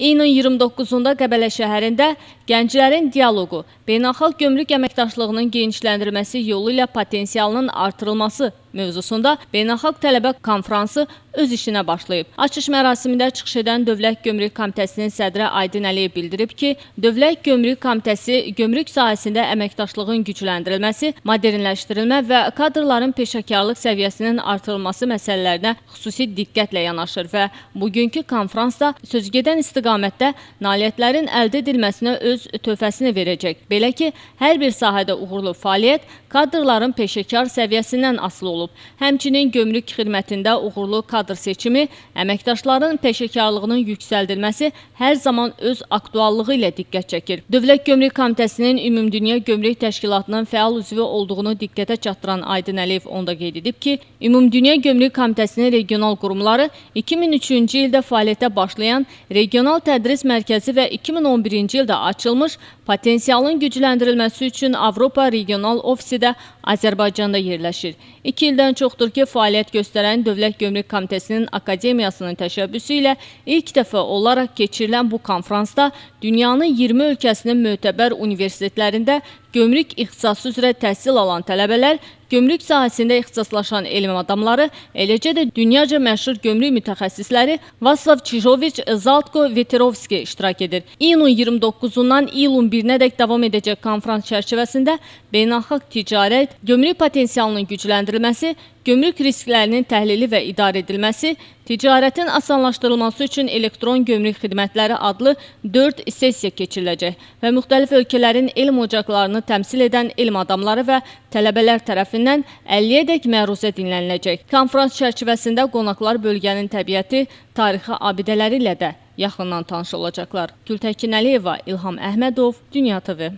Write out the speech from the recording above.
İyunun 29-da Qəbələ şəhərində gənclərin dialoqu, beynəlxalq gömrük əməkdaşlığının genişləndirilməsi yolu ilə potensialının artırılması mövzusunda beynəlxalq tələbə konfransı öz işinə başlayıb. Açış mərasimində çıxış edən Dövlət Gömrük Komitəsinin sədri Aydın Əliyev bildirib ki, Dövlət Gömrük Komitəsi gömrük sahəsində əməkdaşlığın gücləndirilməsi, modernləşdirilmə və kadrların peşəkarlıq səviyyəsinin artırılması məsələlərinə xüsusi diqqətlə yanaşır və bugünkü konfransda sözgedən istiqamətdə nailiyyətlərin əldə edilməsinə öz töhfəsini verəcək. Belə ki, hər bir sahədə uğurlu fəaliyyət kadrların peşəkar səviyyəsindən asılı olub. Həmçinin gömrük xidmətində uğurlu kadr seçimi, əməkdaşların peşəkarlığının yüksəldilməsi hər zaman öz aktuallığı ilə diqqət çəkir. Dövlət Gömrük Komitəsinin Ümumdünya Gömrük Təşkilatının fəal üzvü olduğunu diqqətə çatdıran Aydın Əliyev onda qeyd edib ki, Ümumdünya Gömrük Komitəsinin regional qurumları 2003-cü ildə fəaliyyətə başlayan Regional Tədris Mərkəzi və 2011-ci ildə açılmış potensialın gücləndirilməsi üçün Avropa Regional Ofisi də Azərbaycanda yerləşir. 2 ildən çoxdur ki, fəaliyyət göstərən Dövlət Gömrük Komitəsinin Akademiyasının təşəbbüsü ilə ilk dəfə olaraq keçirilən bu konfransda dünyanın 20 ölkəsinin mötəbər universitetlərində gömrük ixtisası üzrə təhsil alan tələbələr, gömrük sahəsində ixtisaslaşan elm adamları, eləcə də dünyaca məşhur gömrük mütəxəssisləri Vaslav Çijoviç, Zaltko Veterovski iştirak edir. İyunun 29-undan iyulun 1-nədək davam edəcək konfrans çərçivəsində beynəlxalq ticarət, gömrük potensialının gücləndirilməsi, gömrük risklərinin təhlili və idarə edilməsi, ticarətin asanlaşdırılması üçün elektron gömrük xidmətləri adlı 4 sessiya keçiriləcək və müxtəlif ölkələrin elm ocaqlarını təmsil edən elm adamları və tələbələr tərəfindən 50-yədək məruzə dinləniləcək. Konfrans çərçivəsində qonaqlar bölgənin təbiəti, tarixi abidələri ilə də yaxından tanış olacaqlar. Gültəkin Əliyeva, İlham Əhmədov, Dünya TV.